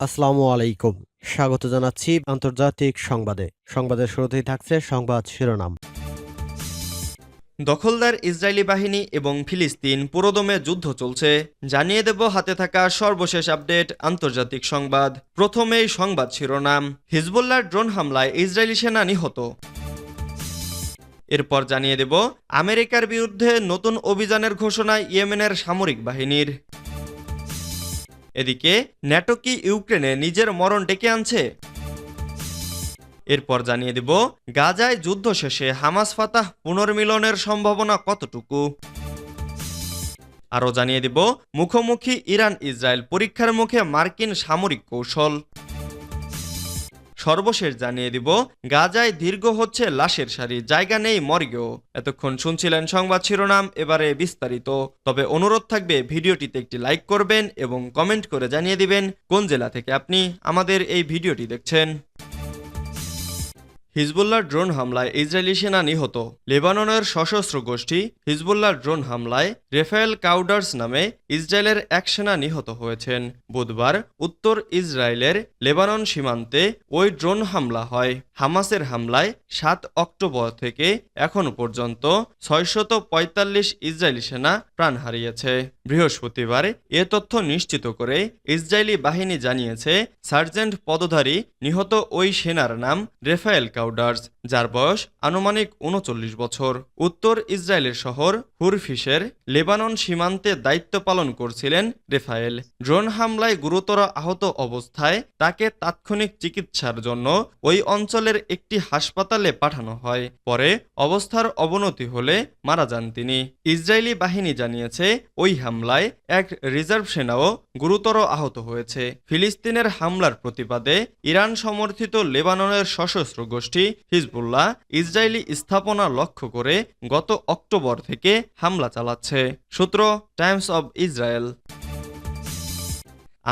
আসসালামু আলাইকুম। স্বাগত জানাচ্ছি আন্তর্জাতিক সংবাদে। সংবাদের শুরুতেই থাকছে সংবাদ শিরোনাম। দখলদার ইসরায়েলি বাহিনী এবং ফিলিস্তিন পুরোদমে যুদ্ধ চলছে। জানিয়ে দেব হাতে থাকা সর্বশেষ আপডেট আন্তর্জাতিক সংবাদ। প্রথমেই সংবাদ শিরোনাম হিজবুল্লার ড্রোন হামলায় ইসরায়েলি সেনা নিহত। এরপর জানিয়ে দেব, আমেরিকার বিরুদ্ধে নতুন অভিযানের ঘোষণা ইয়েমেনের সামরিক বাহিনীর। এদিকে ন্যাটো কি ইউক্রেনে নিজের মরণ ডেকে আনছে? এরপর জানিয়ে দেব, গাজায় যুদ্ধ শেষে হামাস ফাতাহ পুনর্মিলনের সম্ভাবনা কতটুকু? আরও জানিয়ে দেব, মুখোমুখি ইরান ইসরায়েল পরীক্ষার মুখে মার্কিন সামরিক কৌশল। সর্বশেষ জানিয়ে দিব, গাজায় দীর্ঘ হচ্ছে লাশের সারি, জায়গা নেই মর্গেও। এতক্ষণ শুনছিলেন সংবাদ শিরোনাম, এবারে বিস্তারিত। তবে অনুরোধ থাকবে, ভিডিওটিতে একটি লাইক করবেন এবং কমেন্ট করে জানিয়ে দিবেন কোন জেলা থেকে আপনি আমাদের এই ভিডিওটি দেখছেন। হিজবুল্লার ড্রোন হামলায় ইসরায়েলি সেনা নিহত। লেবাননের সশস্ত্র গোষ্ঠী হিজবুল্লার ড্রোন হামলায় রেফায়েল কাউডার্স নামে ইসরায়েলের এক সেনা নিহত হয়েছেন। বুধবার উত্তর ইসরায়েলের লেবানন সীমান্তে ওই ড্রোন হামলা হয়। হামাসের হামলায় সাত অক্টোবর থেকে এখন পর্যন্ত ছয়শত পঁয়তাল্লিশ ইসরায়েলি সেনা প্রাণ হারিয়েছে। বৃহস্পতিবার এ তথ্য নিশ্চিত করে ইসরায়েলি বাহিনী জানিয়েছে, সার্জেন্ট পদধারী নিহত ওই সেনার নাম রেফায়েল কাউডার্স যার বয়স আনুমানিক উনচল্লিশ বছর। উত্তর ইসরায়েলের শহর হুরফিসের লেবানন সীমান্তে দায়িত্ব পালন করছিলেন রেফায়েল। ড্রোন হামলায় গুরুতর আহত অবস্থায় তাকে তাৎক্ষণিক চিকিৎসার জন্য ওই অঞ্চলের একটি হাসপাতালে পাঠানো হয়। পরে অবস্থার অবনতি হলে মারা যান তিনি। ইসরায়েলি বাহিনী জানিয়েছে, ওই হামলায় এক রিজার্ভ সেনাও গুরুতর আহত হয়েছে। ফিলিস্তিনের হামলার প্রতিবাদে ইরান সমর্থিত লেবাননের সশস্ত্র গোষ্ঠী হিজবুল্লাহ ইসরায়েলি স্থাপনা লক্ষ্য করে গত অক্টোবর থেকে হামলা চালাচ্ছে। সূত্র টাইমস অব ইসরায়েল।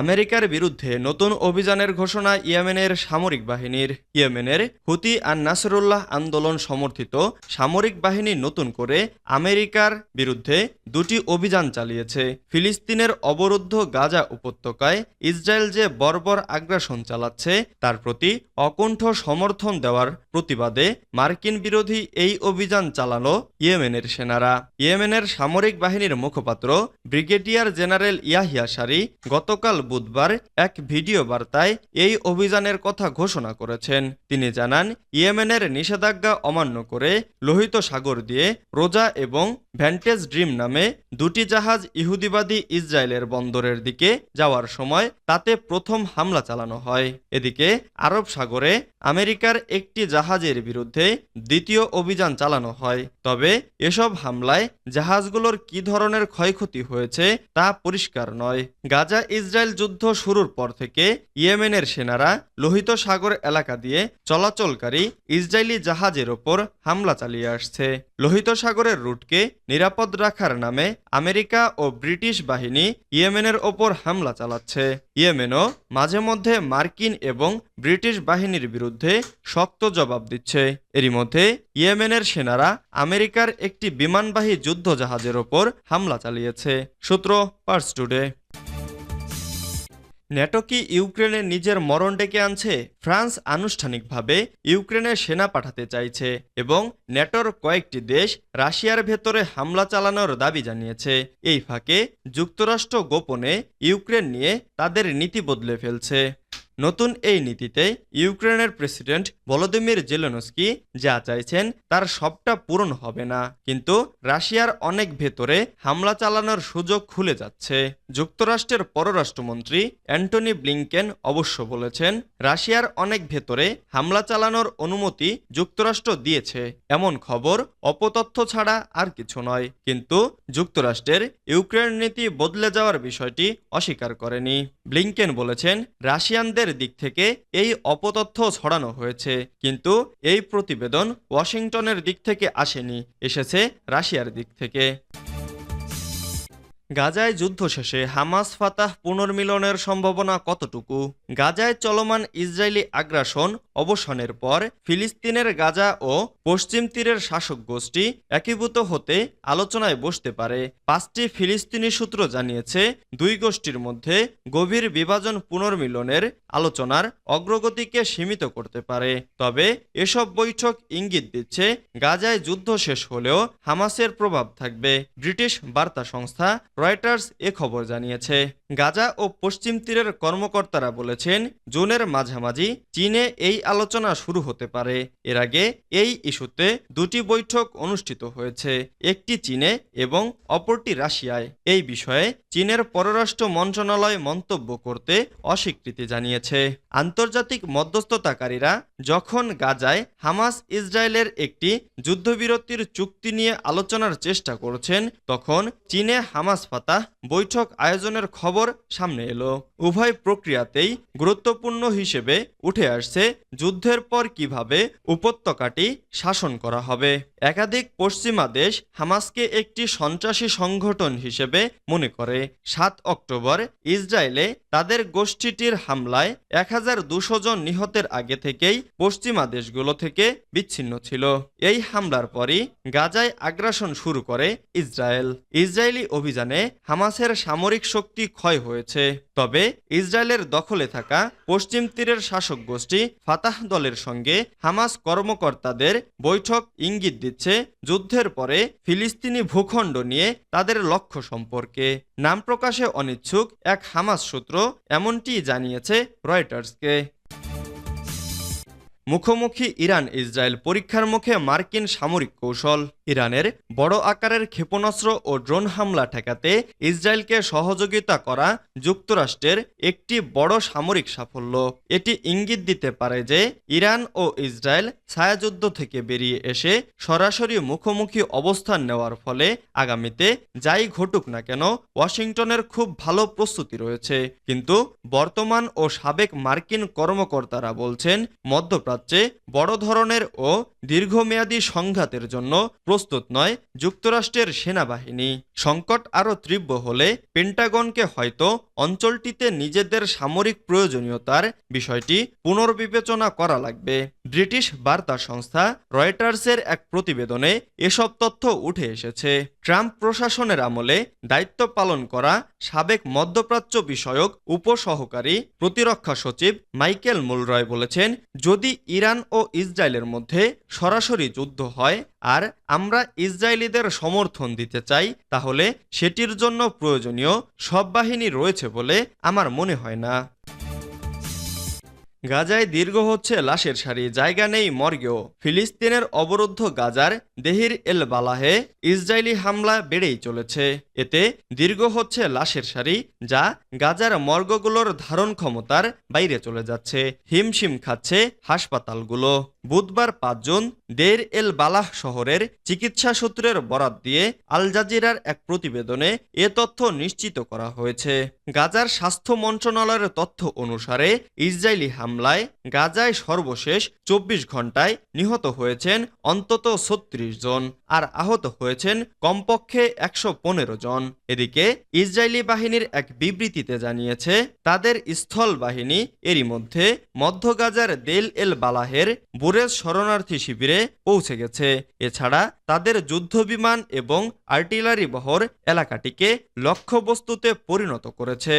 আমেরিকার বিরুদ্ধে নতুন অভিযানের ঘোষণা ইয়েমেনের সামরিক বাহিনীর। ইয়েমেনের হুতি আর নাসরুল্লাহ আন্দোলন সমর্থিত সামরিক বাহিনী নতুন করে আমেরিকার বিরুদ্ধে দুটি অভিযান চালিয়েছে। ফিলিস্তিনের অবরুদ্ধ গাজা উপত্যকায় ইসরায়েল যে বর্বর আগ্রাসন চালাচ্ছে, তার প্রতি অকুণ্ঠ সমর্থন দেওয়ার প্রতিবাদে মার্কিন বিরোধী এই অভিযান চালানো ইয়েমেনের সেনারা। ইয়েমেনের সামরিক বাহিনীর মুখপাত্র ব্রিগেডিয়ার জেনারেল ইয়াহিয়া সারি গতকাল বুধবার এক ভিডিও বার্তায় এই অভিযানের কথা ঘোষণা করেছেন। তিনি জানান, ইয়েমেনের নিষেধাজ্ঞা অমান্য করে লোহিত সাগর দিয়ে রোজা এবং ভ্যান্টেজ ড্রিম নামে দুটি জাহাজ ইহুদিবাদী ইসরায়েলের বন্দরের দিকে যাওয়ার সময় তাতে প্রথম হামলা চালানো হয়। এদিকে আরব সাগরে আমেরিকার একটি জাহাজের বিরুদ্ধে দ্বিতীয় অভিযান চালানো হয়। তবে এসব হামলায় জাহাজগুলোর কি ধরনের ক্ষয়ক্ষতি হয়েছে তা পরিষ্কার নয়। গাজা ইসরায়েল যুদ্ধ শুরুর পর থেকে ইয়েমেনের সেনারা লোহিত সাগর এলাকা দিয়ে চলাচলকারী ইসরায়েলি জাহাজের ওপর হামলা চালিয়ে আসছে। লোহিত সাগরের রুটকে নিরাপদ রাখার নামে আমেরিকা ও ব্রিটিশ বাহিনী ইয়েমেনের ওপর হামলা চালাচ্ছে। ইয়েমেনও মাঝে মধ্যে মার্কিন এবং ব্রিটিশ বাহিনীর বিরুদ্ধে শক্ত জবাব দিচ্ছে। এরই মধ্যে ইয়েমেনের সেনারা আমেরিকার একটি বিমানবাহী যুদ্ধ জাহাজের ওপর হামলা চালিয়েছে। সূত্র পার্স টুডে ন্যাটো কি ইউক্রেনে নিজের মরণ ডেকে আনছে? ফ্রান্স আনুষ্ঠানিকভাবে ইউক্রেনে সেনা পাঠাতে চাইছে এবং ন্যাটোর কয়েকটি দেশ রাশিয়ার ভেতরে হামলা চালানোর দাবি জানিয়েছে। এই ফাঁকে যুক্তরাষ্ট্র গোপনে ইউক্রেন নিয়ে তাদের নীতি বদলে ফেলছে। নতুন এই নীতিতে ইউক্রেনের প্রেসিডেন্ট ভলোদিমির জেলেনস্কি যা চাইছেন তার সবটা পূরণ হবে না। কিন্তু রাশিয়ার অনেক ভেতরে হামলা চালানোর সুযোগ খুলে যাচ্ছে। যুক্তরাষ্ট্রের পররাষ্ট্রমন্ত্রী অ্যান্টনি ব্লিংকেন অবশ্য বলেছেন, রাশিয়ার অনেক ভেতরে হামলা চালানোর অনুমতি যুক্তরাষ্ট্র দিয়েছে। এমন খবর, অপতথ্য ছাড়া আর কিছু নয়। কিন্তু যুক্তরাষ্ট্রের ইউক্রেন নীতি বদলে যাওয়ার বিষয়টি অস্বীকার করেনি। ব্লিংকেন বলেছেন, রাশিয়ানদের দিক থেকে এই অপতথ্য ছড়ানো হয়েছে। কিন্তু এই প্রতিবেদন ওয়াশিংটনের দিক থেকে আসেনি, এসেছে রাশিয়ার দিক থেকে। গাজায় যুদ্ধ শেষে হামাস ফাতাহ পুনর্মিলনের সম্ভাবনা কতটুকু? গাজায় চলমান ইসরায়েলি আগ্রাসন অবসানের পর ফিলিস্তিনের গাজা ও পশ্চিম তীরের শাসক গোষ্ঠী একীভূত হতে আলোচনায় বসতে পারে। পাঁচটি ফিলিস্তিনি সূত্র জানিয়েছে, দুই গোষ্ঠীর মধ্যে গভীর বিভাজন পুনর্মিলনের আলোচনার অগ্রগতিকে সীমিত করতে পারে। তবে এসব বৈঠক ইঙ্গিত দিচ্ছে, গাজায় যুদ্ধ শেষ হলেও হামাসের প্রভাব থাকবে, ব্রিটিশ বার্তা সংস্থা রয়টার্স এ খবর জানিয়েছে। গাজা ও পশ্চিম তীরের কর্মকর্তারা বলেছেন, জুনের মাঝামাঝি চীনে এই আলোচনা শুরু হতে পারে। এর আগে এই ইস্যুতে দুটি বৈঠক অনুষ্ঠিত হয়েছে, একটি চীনে এবং অপরটি রাশিয়ায়। এই বিষয়ে চীনের পররাষ্ট্র মন্ত্রণালয় মন্তব্য করতে অস্বীকৃতি জানিয়েছে। আন্তর্জাতিক মধ্যস্থতাকারীরা যখন গাজায় হামাস ইসরায়েলের একটি যুদ্ধবিরতির চুক্তি নিয়ে আলোচনার চেষ্টা করছেন, তখন চীনে হামাস ফাতাহ বৈঠক আয়োজনের খবর সামনে এলো। উভয় প্রক্রিয়াতেই গুরুত্বপূর্ণ হিসেবে উঠে আসছে যুদ্ধের পর কীভাবে উপত্যকাটি শাসন করা হবে। একাধিক পশ্চিমা দেশ হামাসকে একটি সন্ত্রাসী সংগঠন হিসেবে মনে করে। সাত অক্টোবর ইসরায়েলে তাদের গোষ্ঠীটির হামলায় এক জন নিহতের আগে থেকেই পশ্চিমা দেশগুলো থেকে বিচ্ছিন্ন ছিল। এই হামলার পরই গাজায় আগ্রাসন শুরু করে ইসরায়েল। ইসরায়েলি অভিযানে হামাসের সামরিক শক্তি ক্ষয় হয়েছে। তবে ইসরায়েলের দখলে থাকা পশ্চিম তীরের শাসক গোষ্ঠী ফাতাহ দলের সঙ্গে হামাস কর্মকর্তাদের বৈঠক ইঙ্গিত দিচ্ছে যুদ্ধের পরে ফিলিস্তিনি ভূখণ্ড নিয়ে তাদের লক্ষ্য সম্পর্কে। নাম প্রকাশে অনিচ্ছুক এক হামাস সূত্র এমনটি জানিয়েছে রয়টার্সকে। মুখোমুখি ইরান ইসরায়েল পরীক্ষার মুখে মার্কিন সামরিক কৌশল। ইরানের বড় আকারের ক্ষেপণাস্ত্র ও ড্রোন হামলা ঠেকাতে ইসরায়েলকে সহযোগিতা করা যুক্তরাষ্ট্রের একটি বড় সামরিক সাফল্য। এটি ইঙ্গিত দিতে পারে যে ইরান ও ইসরায়েল ছায়াযুদ্ধ থেকে বেরিয়ে এসে সরাসরি মুখোমুখি অবস্থান নেওয়ার ফলে আগামীতে যাই ঘটুক না কেন ওয়াশিংটনের খুব ভালো প্রস্তুতি রয়েছে। কিন্তু বর্তমান ও সাবেক মার্কিন কর্মকর্তারা বলছেন, মধ্যপ্রাচ্যে বড় ধরনের ও দীর্ঘমেয়াদী সংঘাতের জন্য প্রস্তুত নয় যুক্তরাষ্ট্রের সেনাবাহিনী। সংকট আরও তীব্র হলে পেন্টাগনকে হয়তো অঞ্চলটিতে নিজেদের সামরিক প্রয়োজনীয়তার বিষয়টি পুনর্বিবেচনা করা লাগবে। ব্রিটিশ বার্তা সংস্থা রয়টার্সের এক প্রতিবেদনে এসব তথ্য উঠে এসেছে। ট্রাম্প প্রশাসনের আমলে দায়িত্ব পালন করা সাবেক মধ্যপ্রাচ্য বিষয়ক উপসহকারী প্রতিরক্ষা সচিব মাইকেল মুলরয় বলেছেন, যদি ইরান ও ইসরায়েলের মধ্যে সরাসরি যুদ্ধ হয়, আর আমরা ইসরায়েলিদের সমর্থন দিতে চাই, তাহলে সেটির জন্য প্রয়োজনীয় সব বাহিনী রয়েছে বলে আমার মনে হয় না। গাজায় দীর্ঘ হচ্ছে লাশের সারি, জায়গা নেই মর্গেও। ফিলিস্তিনের অবরুদ্ধ গাজার দেহির এল বালাহে ইসরায়েলি হামলা বেড়েই চলেছে। এতে দীর্ঘ হচ্ছে লাশের সারি, যা গাজার মর্গগুলোর ধারণ ক্ষমতার বাইরে চলে যাচ্ছে। হিমশিম খাচ্ছে হাসপাতালগুলো। বুধবার পাঁচজন দের এল বালাহ শহরের চিকিৎসা সূত্রের বরাত দিয়ে আল জাজিরার এক প্রতিবেদনে এ তথ্য নিশ্চিত করা হয়েছে। গাজার স্বাস্থ্য মন্ত্রণালয়ের তথ্য অনুসারে ইসরায়েলি হামলায় গাজায় সর্বশেষ চব্বিশ ঘন্টায় নিহত হয়েছেন অন্তত ছত্রিশ জন আর আহত হয়েছেন কমপক্ষে একশো পনেরো জন। এদিকে ইসরায়েলি বাহিনীর এক বিবৃতিতে জানিয়েছে, তাদের স্থল বাহিনী এরই মধ্যে মধ্য গাজার দেল এল বালাহের বুরেজ শরণার্থী শিবিরে পৌঁছে গেছে। এছাড়া তাদের যুদ্ধবিমান এবং আর্টিলারি বহর এলাকাটিকে লক্ষ্যবস্তুতে পরিণত করেছে।